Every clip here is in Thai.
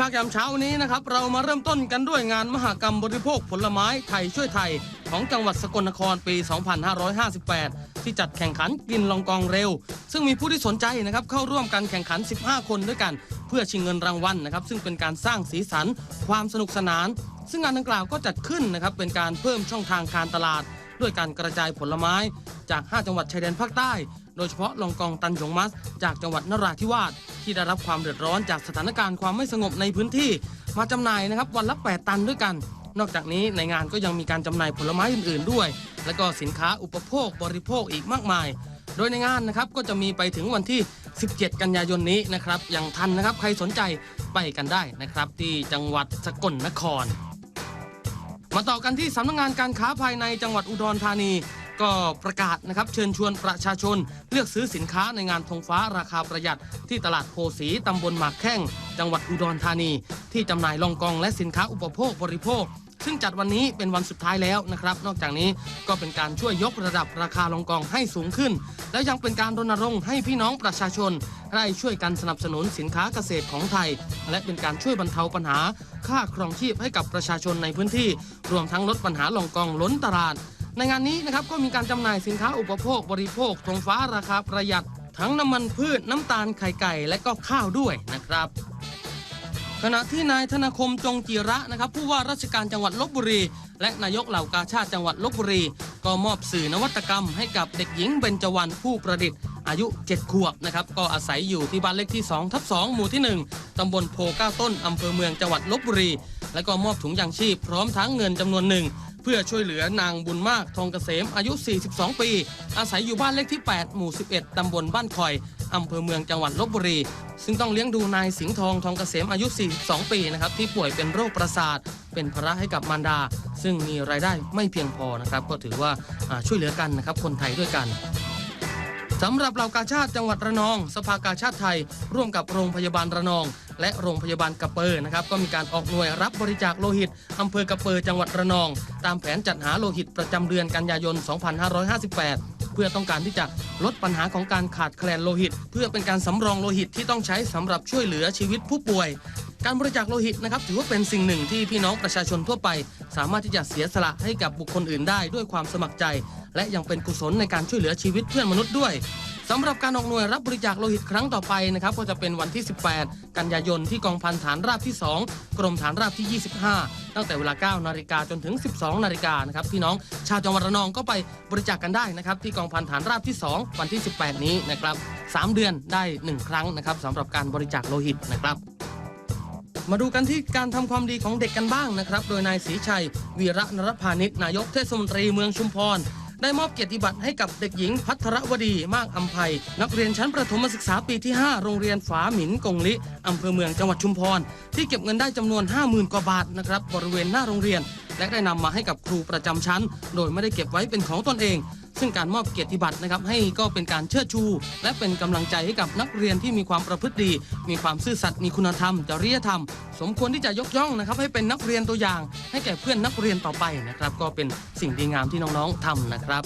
ภาคยามเช้านี้นะครับ เรามาเริ่มต้นกันด้วยงานมหกรรมบริโภคผลไม้ไทยช่วยไทย ของจังหวัดสกลนครปี 2558 ที่จัดแข่งขันกินลองกองเร็ว ซึ่งมีผู้ที่สนใจนะครับเข้าร่วมกันแข่งขัน 15 คนด้วยกัน เพื่อชิงเงินรางวัลนะครับ ซึ่งเป็นการสร้างสีสัน ความสนุกสนาน ซึ่งงานดังกล่าวก็จัดขึ้นนะครับเป็นการเพิ่มช่องทางการตลาด ด้วยการกระจายผลไม้ จาก 5 จังหวัดชายแดนภาคใต้ โดยเฉพาะลองกองตันหยงมัส จากจังหวัดนราธิวาส ที่ได้รับความเดือดร้อนจากสถานการณ์ความไม่สงบในพื้นที่ มาจำหน่ายนะครับวันละ 8 ตันด้วยกัน นอกจากนี้ในงานก็ยังมีการจำหน่ายผลไม้อื่นๆด้วย และก็สินค้าอุปโภคบริโภคอีกมากมาย โดยในงานนะครับก็จะมีไปถึงวันที่ 17 กันยายนนี้นะครับอย่างทันนะครับใครสนใจไปกันได้นะครับที่จังหวัดสกลนคร มาต่อกันที่สำนักงานการค้าภายในจังหวัดอุดรธานี ก็ประกาศนะครับเชิญชวนประชาชน เลือกซื้อสินค้าในงานธงฟ้าราคาประหยัด ที่ตลาดโพสีตำบลหมากแข้ง จังหวัดอุดรธานี ที่จำหน่ายลองกองและสินค้าอุปโภคบริโภค ซึ่งจัดวันนี้เป็นวันสุดท้ายแล้วนะครับ นอกจากนี้ก็เป็นการช่วยยกระดับราคาลองกองให้สูงขึ้น และยังเป็นการรณรงค์ให้พี่น้องประชาชนได้ช่วยกันสนับสนุนสินค้าเกษตรของไทย และเป็นการช่วยบรรเทาปัญหา ค่าครองชีพให้กับประชาชนในพื้นที่ รวมทั้งลดปัญหาลองกองล้นตลาด ในงานนี้นะครับก็มีการจำหน่ายสินค้าอุปโภคบริโภคธงฟ้าราคาประหยัด ทั้งน้ำมันพืชน้ำตาลไข่ไก่ และก็ข้าวด้วยนะครับขณะที่นายธนคมจงจีระนะครับผู้ว่าราชการจังหวัดลบบุรี และนายกเหล่ากาชาติจังหวัดลบบุรี ก็มอบสื่อนวัตกรรมให้กับเด็กหญิงเบญจวรรณผู้ประดิษฐ์อายุ 7 ขวบนะครับก็อาศัยอยู่ที่บ้านเลขที่2ทับ2หมู่ที่ 1 ตำบลโพเก้าต้น อำเภอเมืองจังหวัดลบบุรี และก็มอบถุงยางชีพพร้อมทั้งเงินจำนวนหนึ่ง พื่อช่วยเหลือนางบุญมากทองเกษมอายุ 42 ปี อาศัยอยู่บ้านเลขที่ 8 หมู่ 11 ตำบลบ้านคอย อำเภอเมืองจังหวัดลบบุรี ซึ่งต้องเลี้ยงดูนายสิงห์ทองทองเกษมอายุ 42 ปีนะครับที่ป่วยเป็นโรคประสาท เป็นภาระให้กับมารดา ซึ่งมีรายได้ไม่เพียงพอนะครับก็ถือว่าอ่าช่วยเหลือกันนะครับคนไทยด้วยกัน สำหรับเหล่ากาชาติจังหวัดระนอง สภากาชาติไทย ร่วมกับโรงพยาบาลระนอง และโรงพยาบาลกระเปอร์นะครับก็มีการออกหน่วยรับบริจาคโลหิตอำเภอกระเปอร์จังหวัดระนอง ตามแผนจัดหาโลหิตประจำเดือนกันยายน 2558 เพื่อต้องการที่จะลดปัญหาของการขาดแคลนโลหิต เพื่อเป็นการสำรองโลหิตที่ต้องใช้สำหรับช่วยเหลือชีวิตผู้ป่วยการบริจาคโลหิตนะครับถือว่าเป็นสิ่งหนึ่งที่พี่น้องประชาชนทั่วไป สามารถที่จะเสียสละให้กับบุคคลอื่นได้ด้วยความสมัครใจ และยังเป็นกุศลในการช่วยเหลือชีวิตเพื่อนมนุษย์ด้วยสำหรับการออกหน่วยรับบริจาคโลหิตครั้งต่อไปนะครับก็จะเป็นวันที่ 18 กันยายนที่กองพันฐานราบที่ 2 กรมฐานราบที่ 25 ตั้งแต่เวลา 9 นาฬิกาจนถึง 12 นาฬิกานะครับพี่น้องชาวจังหวัดระนองก็ไปบริจาคกันได้นะครับที่กองพันฐานราบที่ 2 วันที่ 18 นี้นะครับ3เดือนได้ 1 ครั้งนะครับสำหรับการบริจาคโลหิตนะครับมาดูกันที่การทำความดีของเด็กกันบ้างนะครับ โดยนายศรีชัย วีระนรพานิชนายกเทศมนตรีเมืองชุมพร ได้มอบเกียรติบัตรให้กับเด็กหญิงพัทรวดีมากอัมภัย นักเรียนชั้นประถมศึกษาปีที่ 5 โรงเรียนฝาหมินกงลิอำเภอเมืองจังหวัดชุมพร ที่เก็บเงินได้จำนวน 50,000 กว่าบาทนะครับบริเวณหน้าโรงเรียน และได้นำมาให้กับครูประจำชั้น โดยไม่ได้เก็บไว้เป็นของตนเอง ซึ่งการมอบเกียรติบัตรนะครับให้ก็เป็นการเชิดชู และเป็นกำลังใจให้กับนักเรียนที่มีความประพฤติดี มีความซื่อสัตย์มีคุณธรรมจริยธรรม สมควรที่จะยกย่องนะครับให้เป็นนักเรียนตัวอย่าง ให้แก่เพื่อนนักเรียนต่อไปนะครับก็เป็นสิ่งดีงามที่น้องๆทำนะครับ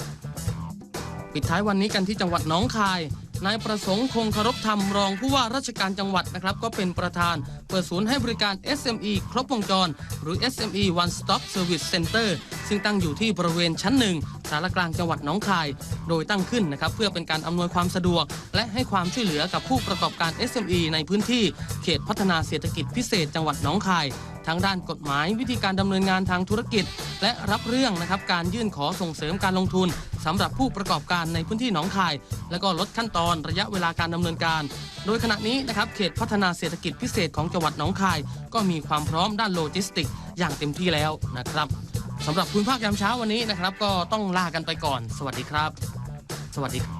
ปิดท้ายวันนี้กันที่จังหวัดน้องคาย นายประสงค์คงคารพธรรมรองผู้ว่าราชการจังหวัดนะครับ ก็เป็นประธาน เปิดศูนย์ให้บริการ SME ครบวงจร หรือ SME One Stop Service Center ซึ่งตั้งอยู่ที่บริเวณชั้นหนึ่งสารกลางจังหวัดหนองคาย โดยตั้งขึ้นนะครับเพื่อเป็นการอำนวยความสะดวก และให้ความช่วยเหลือกับผู้ประกอบการ SME ในพื้นที่เขตพัฒนาเศรษฐกิจพิเศษจังหวัดหนองคายทั้งด้านกฎหมายวิธีการดำเนินงานทางธุรกิจ และรับเรื่องนะครับการยื่นขอส่งเสริมการลงทุน สำหรับผู้ประกอบการในพื้นที่หนองคาย และก็ลดขั้นตอนระยะเวลาการดำเนินการ โดยขณะนี้นะครับเขตพัฒนาเศรษฐกิจพิเศษของจังหวัดหนองคาย ก็มีความพร้อมด้านโลจิสติกส์อย่างเต็มที่แล้วนะครับสำหรับคุณภาคยามเช้าวันนี้นะครับ ก็ต้องลากันไปก่อน สวัสดีครับ สวัสดีครับ